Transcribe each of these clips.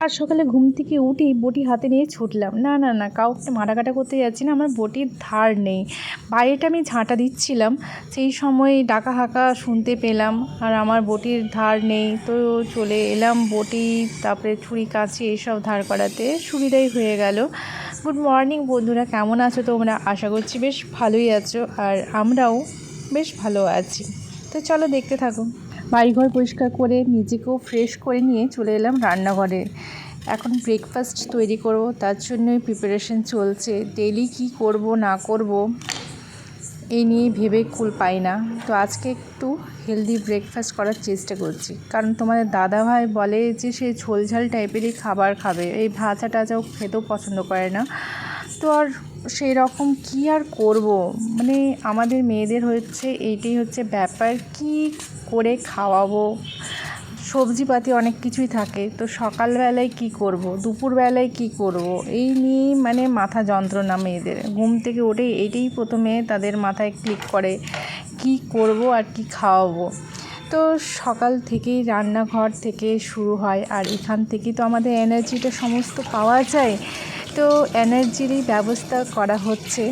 আর সকালে ঘুম থেকে উঠেই বটি হাতে নিয়ে ছুটলাম। না না না, কাউকে মারাকাটা করতে যাচ্ছি না, আমার বটির ধার নেই। বাইরেটা আমি ঝাঁটা দিচ্ছিলাম, সেই সময় ডাকা হাঁকা শুনতে পেলাম, আর আমার বটির ধার নেই। তো চলে এলাম বটি, তারপরে ছুরি, কাঁচি এইসব ধার করাতে। সুবিধাই হয়ে গেল। গুড মর্নিং বন্ধুরা, কেমন আছো তোমরা? আশা করছি বেশ ভালোই আছো, আর আমরাও বেশ ভালো আছি। তো চলো দেখতে থাকো। বাড়িঘর পরিষ্কার করে নিজেকেও ফ্রেশ করে নিয়ে চলে এলাম রান্নাঘরে। এখন ব্রেকফাস্ট তৈরি করব, তার জন্যই প্রিপারেশন চলছে। ডেলি কি করব, না করব, এই নিয়ে ভেবে কুল পাই না। তো আজকে একটু হেলদি ব্রেকফাস্ট করার চেষ্টা করছি। কারণ তোমাদের দাদাভাই বলে যে, সে ঝোলঝাল টাইপেরই খাবার খাবে। এই ভাজা টাজাও খেতেও পছন্দ করে না। তো আর সেই রকম কী আর করব? মানে আমাদের মেয়েদের হচ্ছে, এইটাই হচ্ছে ব্যাপার। কি করে খাওয়াবো। সবজিপাতি অনেক কিছুই থাকে। তো সকালবেলায় কি করব? দুপুরবেলায় কি করব? এই নিয়েই মানে মাথা যন্ত্রণা মেয়েদের। ঘুম থেকে ওঠে এইটাই প্রথমে তাদের মাথায় ক্লিক করে কি করব আর কি খাওয়াবো। তো সকাল থেকেই রান্নাঘর থেকে শুরু হয়। আর এখান থেকেই তো আমাদের এনার্জিটা সমস্ত পাওয়া যায়। তো এনার্জিরই ব্যবস্থা করা হচ্ছে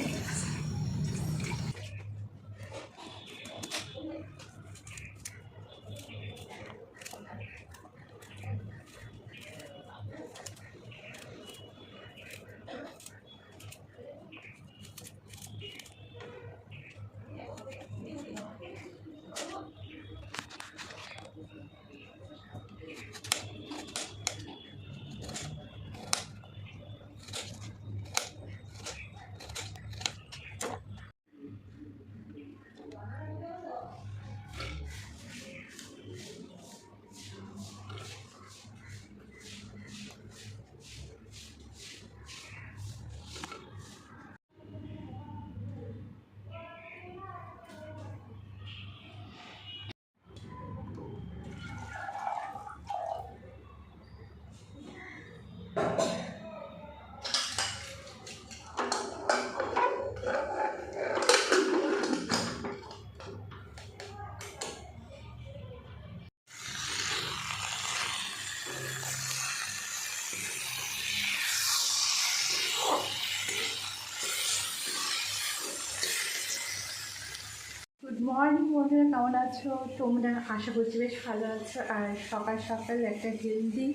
গুড মর্নিং বন্ধুরা কেমন আছো? তোমরা আশা করছি বেশ ভালো আছো। আর সকাল সকাল একটা হেলদি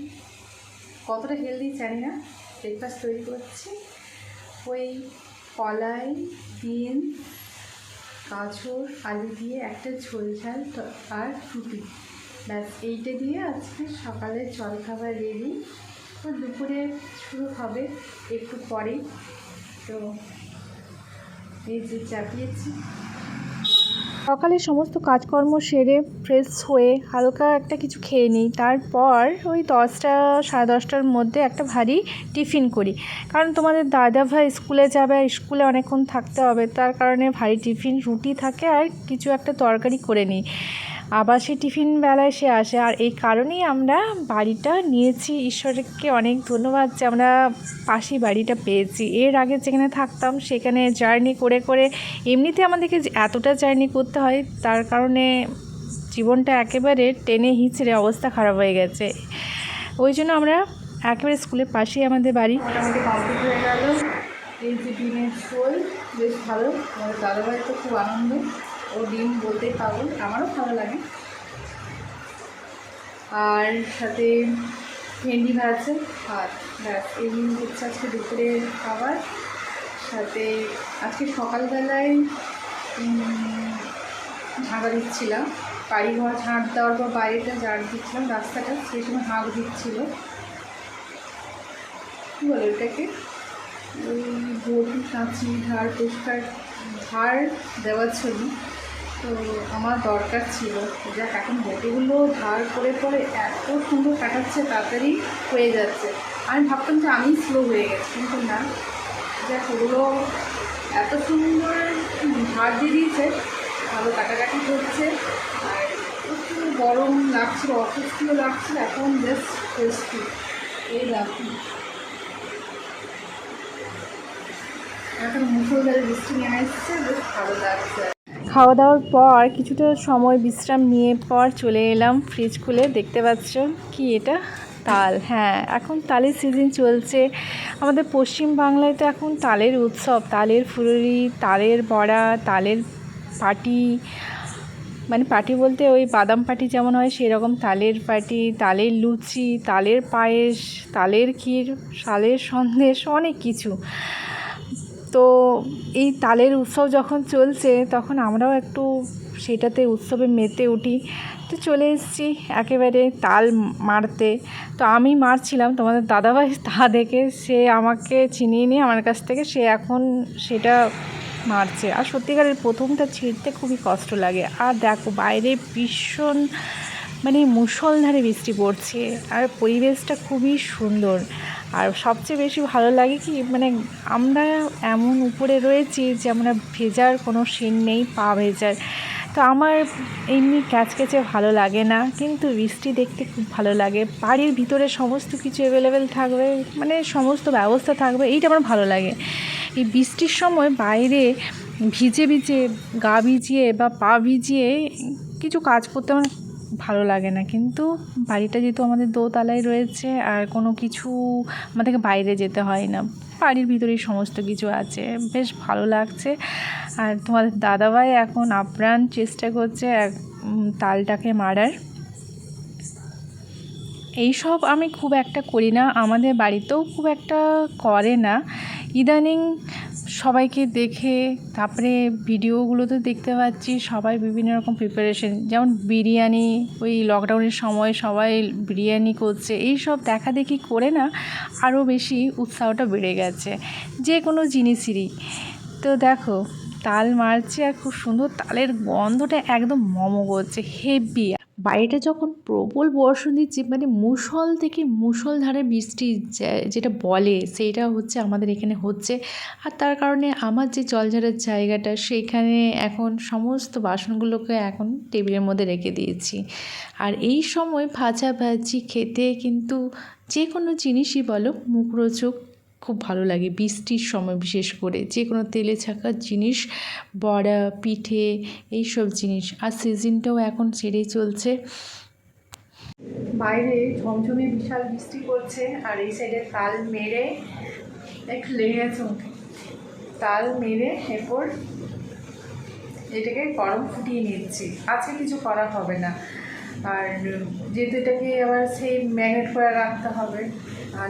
কতটা হেলদি জানি না ব্রেকফাস্ট তৈরি করছি। ওই কলাই ডিম গাজর, আলু দিয়ে একটা ঝোল ঝাল আর রুটি। ব্যাস, এইটা দিয়ে আজকে সকালের জলখাবার রেডি তো দুপুরে শুরু হবে একটু পরেই। তো এই যে চাপিয়েছি। সকালে সমস্ত কাজকর্ম সেরে ফ্রেশ হয়ে হালকা একটা কিছু খেয়ে নিই। তারপর ওই দশটা, সাড়ে দশটার মধ্যে একটা ভারী টিফিন করি। কারণ তোমাদের দাদা ভাই স্কুলে যাবে, আর স্কুলে অনেকক্ষণ থাকতে হবে। তার কারণে ভারী টিফিন, রুটি থাকে, আর কিছু একটা তরকারি করে নিই। আবার সে টিফিন বেলায় সে আসে। আর এই কারণেই আমরা বাড়িটা নিয়েছি। ঈশ্বরকে অনেক ধন্যবাদ যে আমরা পাশেই বাড়িটা পেয়েছি। এর আগে যেখানে থাকতাম, সেখানে জার্নি করে করে এমনিতে আমাদেরকে এতটা জার্নি করতে হয়, তার কারণে জীবনটা একেবারে টেনে হিচড়ে অবস্থা খারাপ হয়ে গেছে। ওই জন্য আমরা একেবারে স্কুলের পাশেই আমাদের বাড়ি। কমপ্লিট হয়ে গেল। এই যে ডিমের ঝোল বেশ ভালো। আমার দাদাভাই খুব আনন্দ ও ডিম বলতেই পাগল, আমারও ভালো লাগে। আর সাথে ভেন্ডি ভাজা ভাত, ব্যাস, এই হচ্ছে আজকে দুপুরের খাবার। সাথে আজকে সকালবেলায় ঝাঁকা দিচ্ছিলাম। বাড়ি ঘর ঝাঁট দেওয়ার পর বাইরেটা ঝাড় দিচ্ছিলাম, রাস্তাটা সেই সময় হাঁক দিচ্ছিল। কী বলে ওটাকে? ওই বটি, কাঁচি ধার পরিষ্কার ধার দেওয়ার জন্য। তো আমার দরকার ছিল। যাক, এখন বটিগুলো ধার করে পরে এত সুন্দর কাটাচ্ছে, তাড়াতাড়ি হয়ে যাচ্ছে। আমি ভাবতাম যে আমি স্লো হয়ে গেছি, কিন্তু না। যাক, ওগুলো এত সুন্দর ধার দিয়ে দিয়েছে, ভালো কাটাকাটি করছে আর একটু গরম লাগছিল, অস্বস্তিও লাগছিল, এখন জাস্ট টেস্টি এই লাগছে এখন মুসলধারে বৃষ্টি নেমে এসছে, বেশ ভালো লাগছে। খাওয়া দাওয়ার পর কিছুটা সময় বিশ্রাম নিয়ে পর চলে এলাম ফ্রিজ খুলে। দেখতে পাচ্ছ কি এটা? তাল। হ্যাঁ এখন তালের সিজন চলছে। আমাদের পশ্চিম বাংলায় তো এখন তালের উৎসব। তালের ফুলুরি তালের বড়া, তালের পাটি। মানে পাটি বলতে ওই বাদাম পাটি যেমন হয়, সেরকম তালের পাটি, তালের লুচি, তালের পায়েস, তালের ক্ষীর তালের সন্দেশ, অনেক কিছু। তো এই তালের উৎসব যখন চলছে, তখন আমরাও একটু সেটাতে উৎসবে মেতে উঠি। তো চলে এসেছি একেবারে তাল মারতে। তো আমি মারছিলাম, তোমাদের দাদাভাই তা দেখে সে আমাকে চিনিয়ে নিয়ে আমার কাছ থেকে সে এখন সেটা মারছে। আর সত্যিকারের প্রথমটা ছিঁড়তে খুবই কষ্ট লাগে। আর দেখো বাইরে ভীষণ মানে মুষলধারে বৃষ্টি পড়ছে। আর পরিবেশটা খুবই সুন্দর। আর সবচেয়ে বেশি ভালো লাগে কি মানে আমরা এমন উপরে রয়েছি যে আমরা ভেজার কোনো সিন নেই, পা ভেজার। তো আমার এমনি ক্যাচক্যাচে ভালো লাগে না, কিন্তু বৃষ্টি দেখতে খুব ভালো লাগে। বাড়ির ভিতরে সমস্ত কিছু অ্যাভেলেবেল থাকবে মানে সমস্ত ব্যবস্থা থাকবে, এইটা আমার ভালো লাগে। এই বৃষ্টির সময় বাইরে ভিজে ভিজে গা ভিজিয়ে বা পা ভিজিয়ে কিছু কাজ করতে আমার ভালো লাগে না। কিন্তু বাড়িটা যেহেতু আমাদের দোতলায় রয়েছে, আর কোনো কিছু আমাদেরকে বাইরে যেতে হয় না। বাড়ির ভিতরেই সমস্ত কিছু আছে। বেশ ভালো লাগছে। আর তোমাদের দাদাভাই এখন আপ্রাণ চেষ্টা করছে এক তালটাকে মারার। এইসব আমি খুব একটা করি না। আমাদের বাড়িতেও খুব একটা করে না। ইদানিং সবাইকে দেখে তারপরে ভিডিওগুলোতে দেখতে পাচ্ছি সবাই বিভিন্ন রকম প্রিপারেশন যেমন বিরিয়ানি, ওই লকডাউনের সময় সবাই বিরিয়ানি করছে। এই সব দেখা দেখি করে না আরও বেশি উৎসাহটা বেড়ে গেছে। যে কোনো জিনিসেরই। তো দেখো, তাল মারছে আর খুব সুন্দর তালের গন্ধটা একদম মমো করছে, হেভি। বাইরেটা যখন প্রবল বর্ষণ দিচ্ছে মানে মুষল থেকে মুষলধারে বৃষ্টি যেটা বলে সেইটা হচ্ছে আমাদের এখানে হচ্ছে। আর তার কারণে আমার যে জলঝাড়ের জায়গাটা সেইখানে এখন সমস্ত বাসনগুলোকে এখন টেবিলের মধ্যে রেখে দিয়েছি। আর এই সময় ভাজা ভাজি খেতে কিন্তু যে কোনো জিনিসই বলো, মুখরোচক খুব ভালো লাগে। বৃষ্টির সময় বিশেষ করে যে কোনো তেলে ছাকা জিনিস, বড়া, পিঠে, এইসব জিনিস। আর সিজনটাও এখন ছেড়েই চলছে। বাইরে ঝমঝমে বিশাল বৃষ্টি পড়ছে আর এই সাইডে তাল মেরে একটু লেগে তাল মেরে এরপর এটাকে গরম ফুটিয়ে নিচ্ছি। আজকে কিছু করা হবে না। আর যেহেতু এটাকে আবার সেই ম্যাগনেট করে রাখতে হবে।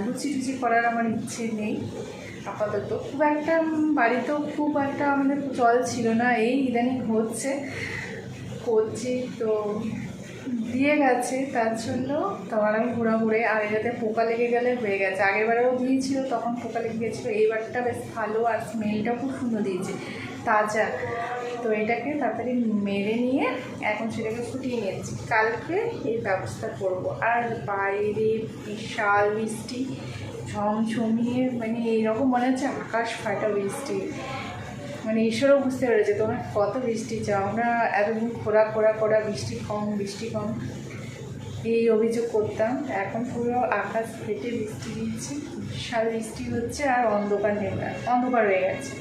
লুচি টুচি করার আমার ইচ্ছে নেই, আপাতত। খুব একটা বাড়িতেও খুব একটা আমাদের জল ছিল না, এই ইদানিং হচ্ছে। করছি তো, দিয়ে গেছে, তার জন্য তখন আমি ঘোরা ঘুরে আর এটাতে পোকা লেগে গেলে হয়ে গেছে। আগের বারেও দিয়েছিল, তখন পোকা লেগে গেছিল, এইবারটা বেশ ভালো, আর স্মেলটাও খুব সুন্দর দিয়েছে, তাজা। তো এটাকে তাড়াতাড়ি মেরে নিয়ে এখন সেটাকে ফুটিয়ে নিয়েছি। কালকে এই ব্যবস্থা করব। আর বাইরে বিশাল বৃষ্টি, ঝমঝমিয়ে মানে এইরকম মনে হচ্ছে আকাশ ফাটা বৃষ্টি। মানে ঈশ্বরও বুঝতে পেরেছে, তোমরা কত বৃষ্টি চাও। আমরা এতদিন খোরা খোরা খোরা বৃষ্টি কম বৃষ্টি কম এই অভিযোগ করতাম। এখন পুরো আকাশ ফেটে বৃষ্টি দিচ্ছে, বিশাল বৃষ্টি হচ্ছে আর অন্ধকার নেমে অন্ধকার হয়ে গেছে।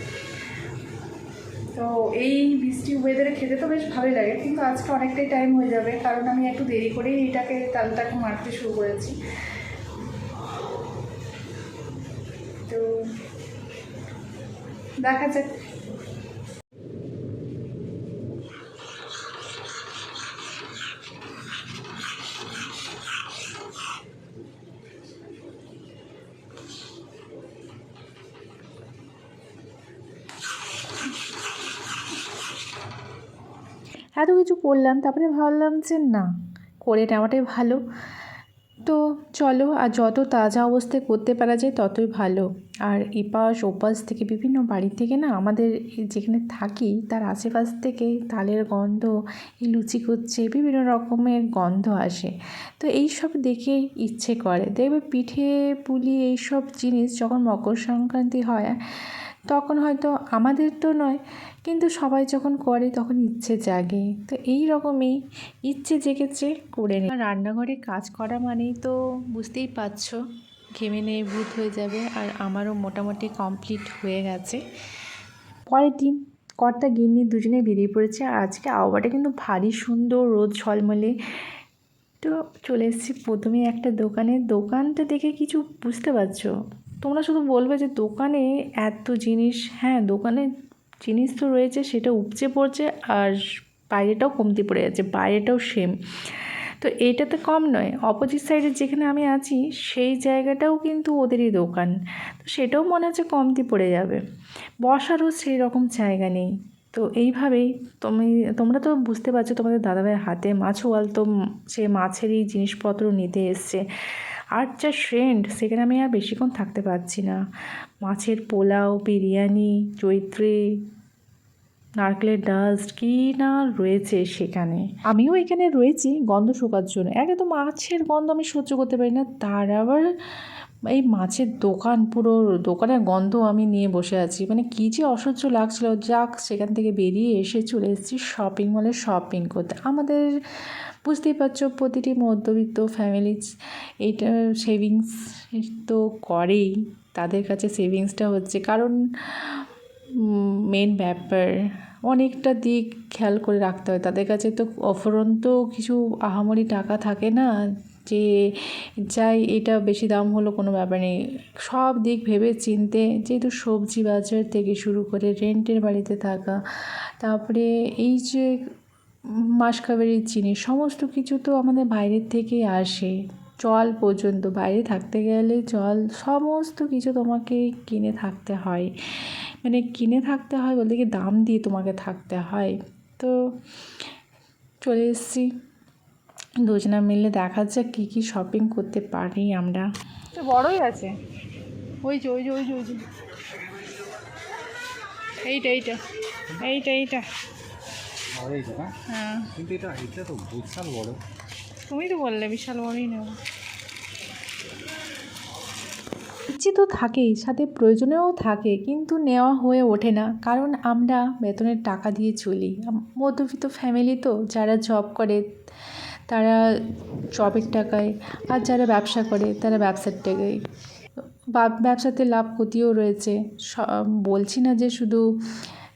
তো এই বৃষ্টি ওয়েদারে খেতে তো বেশ ভালোই লাগে, কিন্তু আজকে অনেকটাই টাইম হয়ে যাবে, কারণ আমি একটু দেরি করেই এটাকে তালটাকে মারতে শুরু করেছি। তো দেখা যাক। এত কিছু করলাম, তারপরে ভাবলাম যে না, করে নেওয়াটাই ভালো। তো চলো, আর যত তাজা অবস্থায় করতে পারা যায় ততই ভালো। আর এপাশ ওপাশ থেকে বিভিন্ন বাড়ি থেকে না, আমাদের যেখানে থাকি, তার আশেপাশ থেকে তালের গন্ধ, এই লুচি করছে, বিভিন্ন রকমের গন্ধ আসে। তো এই সব দেখে ইচ্ছে করে। দেখবে পিঠে পুলি এইসব জিনিস যখন মকর সংক্রান্তি হয় তখন হয়তো আমাদের তো নয়, কিন্তু সবাই যখন করে তখন ইচ্ছে জাগে। তো এই রকমই ইচ্ছে জেগেছে করে নি রান্নাঘরে কাজ করা মানেই তো বুঝতেই পারছ, ঘেমে নিয়ে ভূত হয়ে যাবে আর আমারও মোটামুটি কমপ্লিট হয়ে গেছে। পরের দিন কর্তা গিন্নি দুজনে বেরিয়ে পড়েছে আর আজকে আবহাওয়াটা কিন্তু ভারী সুন্দর, রোদ ঝলমলে। তো চলে এসেছি প্রথমে একটা দোকানে। দোকানটা দেখে কিছু বুঝতে পারছ তোমরা শুধু বলবে যে দোকানে এত জিনিস হ্যাঁ দোকানে জিনিস তো রয়েছে, সেটা উপচে পড়ছে আর বাইরেটাও কমতি পড়ে যাচ্ছে, বাইরেটাও সেম তো এইটাতে কম নয় অপোজিট সাইডে যেখানে আমি আছি, সেই জায়গাটাও কিন্তু ওদেরই দোকান। তো সেটাও মনে হচ্ছে কমতি পড়ে যাবে। বসারও সেই রকম জায়গা নেই। তো এইভাবেই তুমি, তোমরা তো বুঝতে পারছ তোমাদের দাদাভাইয়ের হাতে মাছওয়াল তো সে মাছেরই জিনিসপত্র নিতে এসছে। আর যা ট্রেন্ড সেখানে আমি আর বেশিক্ষণ থাকতে পারছি না। মাছের পোলাও বিরিয়ানি চৈত্রী নারকেলের ডাস্ট কী না রয়েছে সেখানে? আমিও এখানে রয়েছি, গন্ধ শোকার জন্য। একে তো মাছের গন্ধ আমি সহ্য করতে পারি না, তার আবার এই মাছের দোকান পুরো, দোকানের গন্ধ আমি নিয়ে বসে আছি। মানে কী যে অসহ্য লাগছিল। যাক, সেখান থেকে বেরিয়ে এসে চলে এসেছি শপিং মলে শপিং করতে। আমাদের, বুঝতেই পারছ, প্রতিটি মধ্যবিত্ত ফ্যামিলি এইটা সেভিংস তো করেই। তাদের কাছে সেভিংসটা হচ্ছে। কারণ মেন ব্যাপার। অনেকটা দিক খেয়াল করে রাখতে হয়। তাদের কাছে তো অফুরন্ত কিছু আহামরি টাকা থাকে না যে যাই এটা বেশি দাম হলো কোনো ব্যাপার নেই। সব দিক ভেবে চিনতে যেহেতু সবজি বাজার থেকে শুরু করে রেন্টের বাড়িতে থাকা, তারপরে এই যে মাসকাবারির জিনিস, সমস্ত কিছু তো আমাদের বাইরের থেকেই আসে। জল পর্যন্ত বাইরে থাকতে গেলে জল সমস্ত কিছু তোমাকে কিনে থাকতে হয়। মানে কিনে থাকতে হয় বলতে কি দাম দিয়ে তোমাকে থাকতে হয়। তো চলে এসেছি। দুজনা মিলে দেখা যাক কী কী শপিং করতে পারি আমরা। তো বড়ই আছে। ওই যে ওই যে ওই যে ওই যে। এইটা এইটা এইটা এইটা। হ্যাঁ। কিন্তু এটা এটা তো বিশাল বড়। তুমি তো বললে, বিশাল বড়ই নেব। ইচ্ছে তো থাকেই, সাথে প্রয়োজনেও থাকে, কিন্তু নেওয়া হয়ে ওঠে না, কারণ আমরা বেতনের টাকা দিয়ে চলি। মধ্যবিত্ত ফ্যামিলি তো, যারা জব করে, তারা জবের টাকায়, আর যারা ব্যবসা করে, তারা ব্যবসার টাকায়। ব্যবসাতে লাভ ক্ষতিও রয়েছে। বলছি না যে শুধু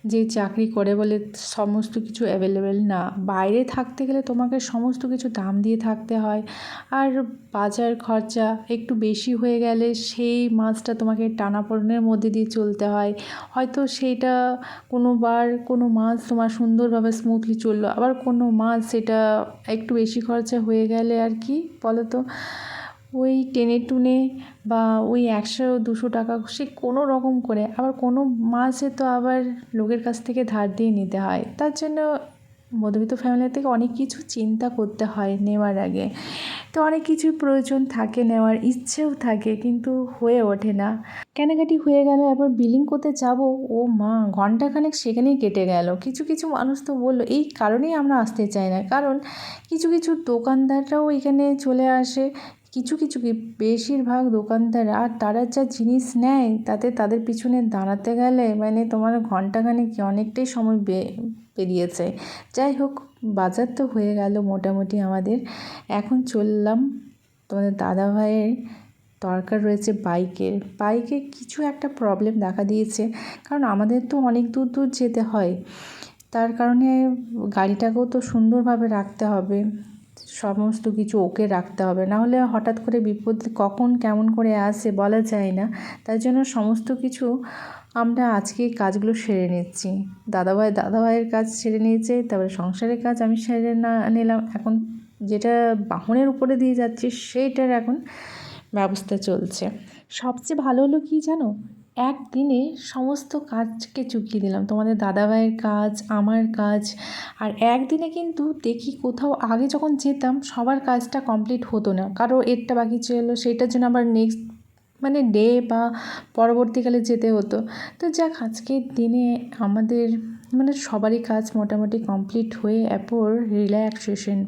যে চাকরি করে বলে সমস্ত কিছু অ্যাভেলেবেল না। বাইরে থাকতে গেলে তোমাকে সমস্ত কিছু দাম দিয়ে থাকতে হয়। আর বাজার খরচা একটু বেশি হয়ে গেলে সেই মাছটা তোমাকে টানাপোড়েনের মধ্যে দিয়ে চলতে হয়। হয়তো সেইটা কোনো বার কোনো মাছ তোমার সুন্দরভাবে স্মুথলি চলল। আবার কোনো মাছ সেটা একটু বেশি খরচা হয়ে গেলে আর কি বলো তো ওই টেনে টুনে বা ওই একশো দুশো টাকা সে কোনো রকম করে, আবার কোনো মাসে তো আবার লোকের কাছ থেকে ধার দিয়ে নিতে হয়। তার জন্য মধ্যবিত্ত ফ্যামিলি থেকে অনেক কিছু চিন্তা করতে হয় নেওয়ার আগে। তো অনেক কিছুই প্রয়োজন থাকে, নেওয়ার ইচ্ছেও থাকে, কিন্তু হয়ে ওঠে না। কেনাকাটি হয়ে গেল, এবার বিলিং করতে যাব। ও মা ঘন্টাখানেক সেখানেই কেটে গেল। কিছু কিছু মানুষ তো বলল, এই কারণেই আমরা আসতে চাই না। কারণ কিছু কিছু দোকানদাররাও এখানে চলে আসে। কিছু কিছু কি বেশিরভাগ দোকানদার আর তারা যা জিনিস নেয় তাতে তাদের পিছনে দাঁড়াতে গেলে মানে তোমার ঘন্টাখানেক কি অনেকটাই সময় বে, পেরিয়েছে। যাই হোক, বাজার তো হয়ে গেল মোটামুটি আমাদের। এখন চললাম তোমাদের দাদা ভাইয়ের দরকার রয়েছে বাইকের। বাইকে কিছু একটা প্রবলেম দেখা দিয়েছে, কারণ আমাদের তো অনেক দূর দূর যেতে হয়। তার কারণে গাড়িটাকেও তো সুন্দরভাবে রাখতে হবে। সমস্ত কিছু ওকে রাখতে হবে। না হলে হঠাৎ করে বিপদ কখন কেমন করে আসে বলা যায় না। তাই জন্য সমস্ত কিছু আমরা আজকে কাজগুলো সেরে নিচ্ছি। দাদাভাই দাদাভাইয়ের কাজ সেরে নিয়েছে, তারপরে সংসারের কাজ আমি সেরে না নিলাম। এখন যেটা বাহনের উপরে দিয়ে যাচ্ছি সেইটার এখন ব্যবস্থা চলছে। সবচেয়ে ভালো হলো কি জানো? একদিনে সমস্ত কাজকে চুকিয়ে দিলাম। তোমাদের দাদাভাইয়ের কাজ, আমার কাজ, আর একদিনে কিন্তু দেখি কোথাও আগে যখন যেতাম সবার কাজটা কমপ্লিট হতো না। কারও এরটা বাকি ছিল, সেইটার জন্য আবার নেক্সট মানে ডে বা পরবর্তীকালে যেতে হতো। তো যাক, আজকের দিনে আমাদের মানে সবারই কাজ মোটামুটি কমপ্লিট হয়ে এরপর রিল্যাক্সেশন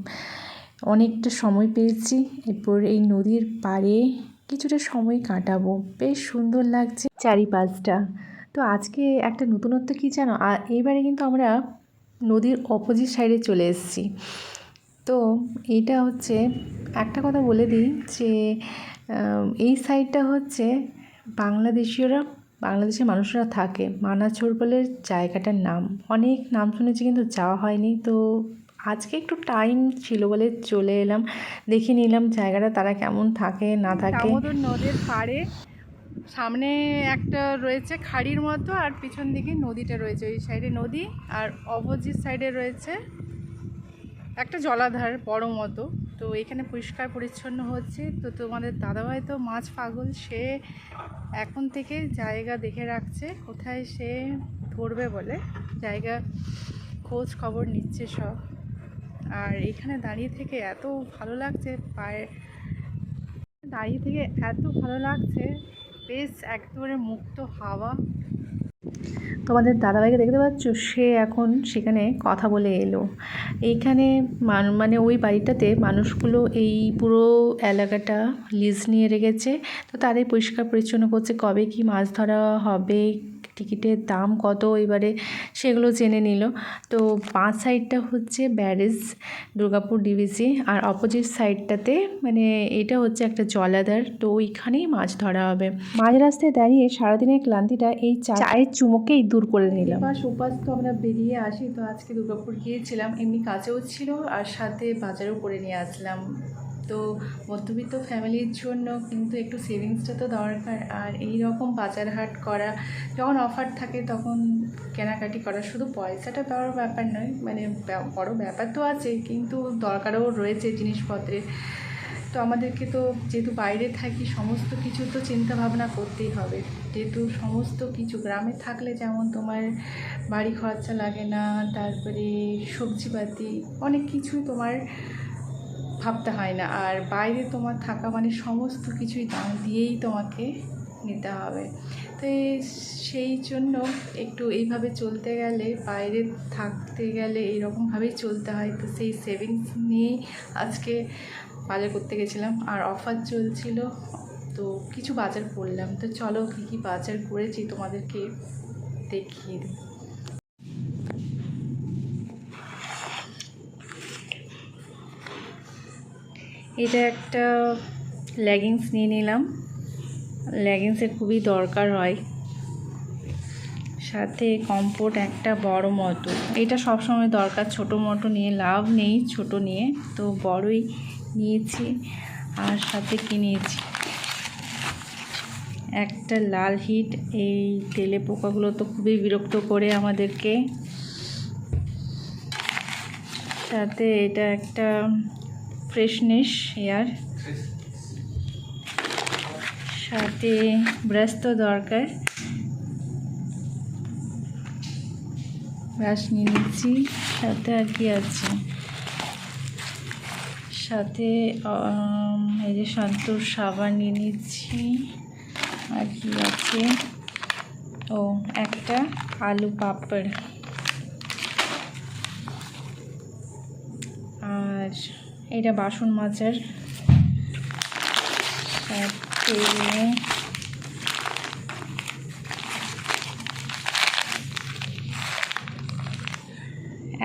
অনেকটা সময় পেয়েছি। এরপর এই নদীর পাড়ে কিছুটা সময় কাটাবো। বেশ সুন্দর লাগছে চারিপাশটা। তো আজকে একটা নতুনত্ব কী জানো? আর এইবারে কিন্তু আমরা নদীর অপোজিট সাইডে চলে এসেছি। তো এইটা হচ্ছে, একটা কথা বলে দিই যে এই সাইডটা হচ্ছে বাংলাদেশীয়রা, বাংলাদেশের মানুষরা থাকে। মানাছর বলে জায়গাটার নাম। অনেক নাম শুনেছি কিন্তু যাওয়া হয়নি। তো আজকে একটু টাইম ছিল বলে চলে এলাম। দেখে নিলাম জায়গাটা, তারা কেমন থাকে, না থাকে। দামোদর নদীর পাড়ে সামনে একটা রয়েছে খাড়ির মতো আর পিছন দিকে নদীটা রয়েছে ওই সাইডে নদী আর অপোজিট সাইডে রয়েছে একটা জলাধার বড় মতো। তো এখানে পরিষ্কার পরিচ্ছন্ন হচ্ছে। তো তোমাদের দাদাভাই তো মাছ পাগল, সে এখন থেকে জায়গা দেখে রাখছে, কোথায় সে ধরবে বলে। জায়গা খোঁজ খবর নিচ্ছে সব। আর এখানে দাঁড়িয়ে থেকে এত ভালো লাগছে পায়ে দাঁড়িয়ে থেকে এত ভালো লাগছে, বেশ একেবারে মুক্ত হাওয়া। তোমাদের দাদাভাইকে দেখতে পাচ্ছ? সে এখন সেখানে কথা বলে এলো। এইখানে মান- ওই বাড়িটাতে মানুষগুলো এই পুরো এলাকাটা লিজ নিয়ে রেখেছে। তো তাদের পরিষ্কার পরিচ্ছন্ন করছে, কবে কি মাছ ধরা হবে টিকিটের দাম কত এবারে সেগুলো জেনে নিল। তো পাঁচ সাইডটা হচ্ছে ব্যারেজ, দুর্গাপুর ডিভিসি আর অপোজিট সাইডটাতে মানে এটা হচ্ছে একটা জলাধার। তো ওইখানেই মাছ ধরা হবে। মাঝ রাস্তায় দাঁড়িয়ে সারাদিনের ক্লান্তিটা এই চায়ের চুমুকেই দূর করে নিলাম উপাস উপাস তো আমরা বেরিয়ে আসি। তো আজকে দুর্গাপুর গিয়েছিলাম। এমনি কাজেও ছিল আর সাথে বাজারও করে নিয়ে আসলাম। তো মধ্যবিত্ত ফ্যামিলির জন্য কিন্তু একটু সেভিংসটা তো দরকার। আর এই রকম বাজার হাট করা, যখন অফার থাকে তখন কেনাকাটি করা, শুধু পয়সাটা বড় ব্যাপার নয় মানে বড় ব্যাপার তো আছে, কিন্তু দরকারও রয়েছে জিনিসপত্রের। তো আমাদেরকে তো যেহেতু বাইরে থাকি, সমস্ত কিছু তো চিন্তা ভাবনা করতেই হবে। যেহেতু সমস্ত কিছু গ্রামে থাকলে যেমন তোমার বাড়ি খরচা লাগে না, তারপরে সবজিপাতি, অনেক কিছুই তোমার ভাবতে হয় না। আর বাইরে তোমার থাকা মানে সমস্ত কিছুই দাম দিয়েই তোমাকে নিতে হবে। তো সেই জন্য একটু এইভাবে চলতে গেলে, বাইরে থাকতে গেলে এইরকমভাবেই চলতে হয়। তো সেই সেভিংস নিয়েই আজকে বাজার করতে গেছিলাম আর অফার চলছিল। তো কিছু বাজার করলাম। তো চলো কী কী বাজার করেছি তোমাদেরকে দেখিয়ে দিই। এটা একটা লেগিংস নিয়ে নিলাম। লেগিংসের খুবই দরকার হয়। সাথে কম্পোর্ট একটা বড় মতো। এটা সবসময় দরকার, ছোট মতো নিয়ে লাভ নেই, ছোট নিয়ে। তো বড়ই নিয়েছি আর সাথে কি নিয়েছি একটা লাল হিট এই তেলে পোকাগুলো তো খুবই বিরক্ত করে আমাদেরকে। সাথে এটা একটা ফ্রেশনেস এয়ার সাথে ব্রাশ তো দরকার। ব্রাশ নিয়ে নিচ্ছি। সাথে আর কি আছে? সাথে এই যে সন্তুর সাবান নিয়ে নিচ্ছি। আর কি আছে? ও, একটা আলু পাপড়। আর এটা বাসন সাথে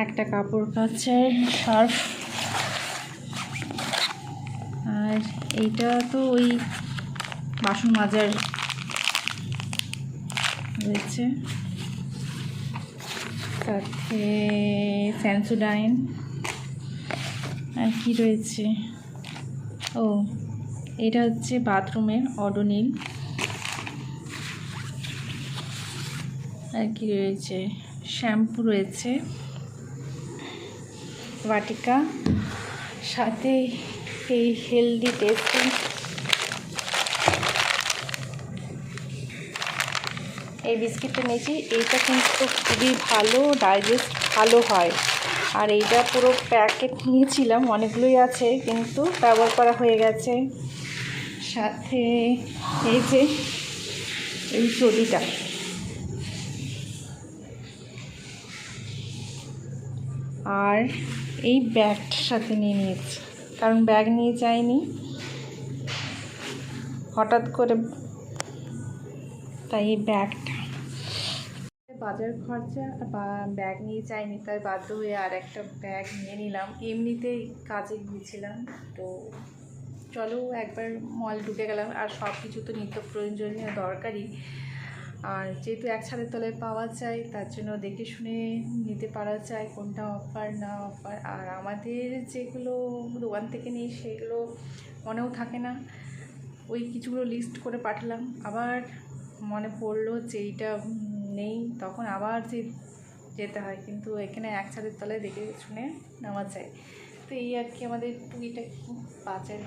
একটা কাপড় কাচার সার্ফ আর এইটা তো ওই বাসন মাজার রয়েছে। সাথে স্যান্সোডাইন কি রয়েছে? ও, এটা হচ্ছে বাথরুমের অডোনিল। আর কি রয়েছে? শ্যাম্পু রয়েছে। বাটিকা সাথে এই হেলদি টেস্টিং এই বিস্কিটটা নিয়েছি। এইটা কিন্তু খুবই ভালো ডাইজেস্ট ভালো হয়। আর এইটা পুরো প্যাকেট নিয়েছিলাম, অনেকগুলোই আছে, কিন্তু ব্যবহার করা হয়ে গেছে। সাথে এই যে, এই চটিটা আর এই ব্যাগটার সাথে নিয়ে নিয়েছি, কারণ ব্যাগ নিয়ে যাইনি। হঠাৎ করে তাই এই ব্যাগটা বাজার খরচা বা ব্যাগ নিয়ে যাইনি তাই বাধ্য হয়ে আর একটা ব্যাগ নিয়ে নিলাম। এমনিতেই কাজে গিয়েছিলাম, তো চলো একবার মল ঢুকে গেলাম। আর সব কিছু তো নিত্য প্রয়োজনীয়, দরকারই। আর যেহেতু এক ছাদের তলায় পাওয়া যায়, তার জন্য দেখে শুনে নিতে পারা যায় কোনটা অফার না অফার আর আমাদের যেগুলো দোকান থেকে নিই, সেগুলো মনেও থাকে না। ওই কিছুগুলো লিস্ট করে পাঠালাম। আবার মনে পড়ল যে এইটা নেই, তখন আবার যে যেতে হয়। কিন্তু এখানে এক ছাদের তলায় দেখে শুনে নামা যায়। তো এই আর কি আমাদের টুকিটাকি বাজার।